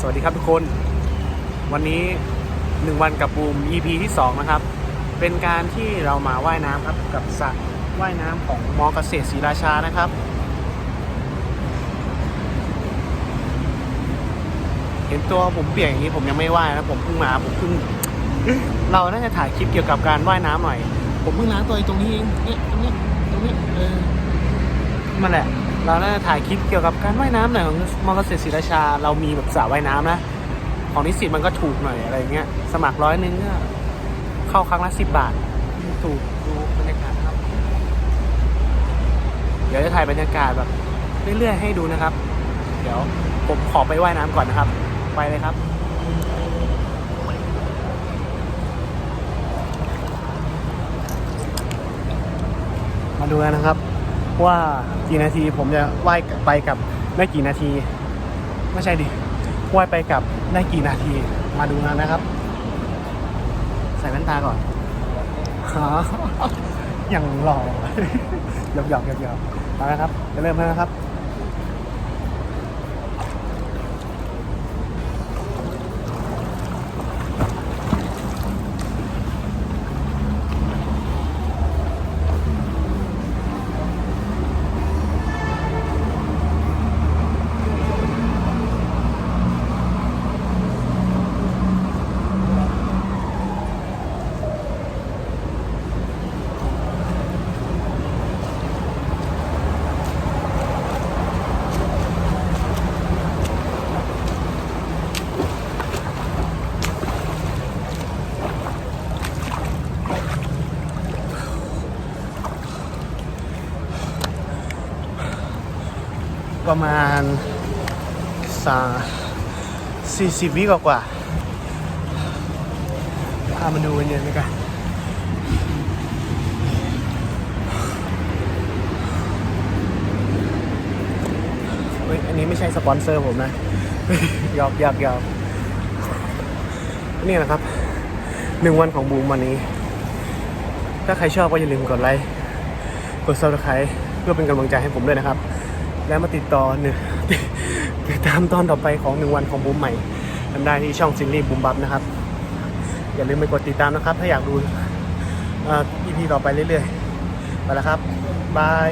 สวัสดีครับทุกคน วันนี้หนึ่งวันกับบูม EP ที่ 2 นะครับ เป็นการที่เรามาว่ายน้ำครับกับสระว่ายน้ำของมอเกษตรศรีราชานะครับ เห็นตัวผมเปียกอย่างนี้ผมยังไม่ว่ายนะผมเพิ่งมาผมเพิ่งเราน่าจะถ่ายคลิปเกี่ยวกับการว่ายน้ำหน่อย ผมเพิ่งล้างตัวตรงนี้เองเนี่ยตรงนี้ตรงนี้เออมันแหละ เราน่าจะถ่ายคลิปเกี่ยวกับการว่ายน้ำหน่อยของมอเกษตรศรีราชา เรามีแบบสระว่ายน้ำนะ ของนิสิตมันก็ถูกหน่อยอะไรเงี้ย สมัครร้อยหนึงก็เข้าครั้งละสิบบาท ถูกดูบรรยากาศครับ เดี๋ยวจะถ่ายบรรยากาศแบบเรื่อยๆให้ดูนะครับ เดี๋ยวผมขอไปว่ายน้ำก่อนนะครับ ไปเลยครับมาดูกันนะครับ ว่ากี่นาทีผมจะว่ายไปกับได้กี่นาที ไม่ใช่ดิว่ายไปกับได้กี่นาทีมาดูนะนนะครับ ใส่แว่นตาก่อนฮะอย่างหล่อหยอกหยอกหยอกหยอกเอาละครับจะเริ่มแล้วนะครับ ประมาณสาสี่สิบวิกว่ากว่าพามาดูกันเย็นเลยกันเฮ้ยอันนี้ไม่ใช่สปอนเซอร์ผมนะยอกยอกยอกนี่นะครับหนึ่งวันของบูมวันนี้ ถ้าใครชอบก็อย่าลืมกดไลค์ กด subscribe เพื่อเป็นกำลังใจให้ผมด้วยนะครับ แล้วมาติดต่อหนึ่งติดตามตอนต่อไปของหนึ่งวันของบูมใหม่ทำได้ที่ช่องซินลี่บูมบับนะครับ อย่าลืมไปกดติดตามนะครับ ถ้าอยากดูอ่อ EP ต่อไปเรื่อยๆ ไปแล้วครับ บาย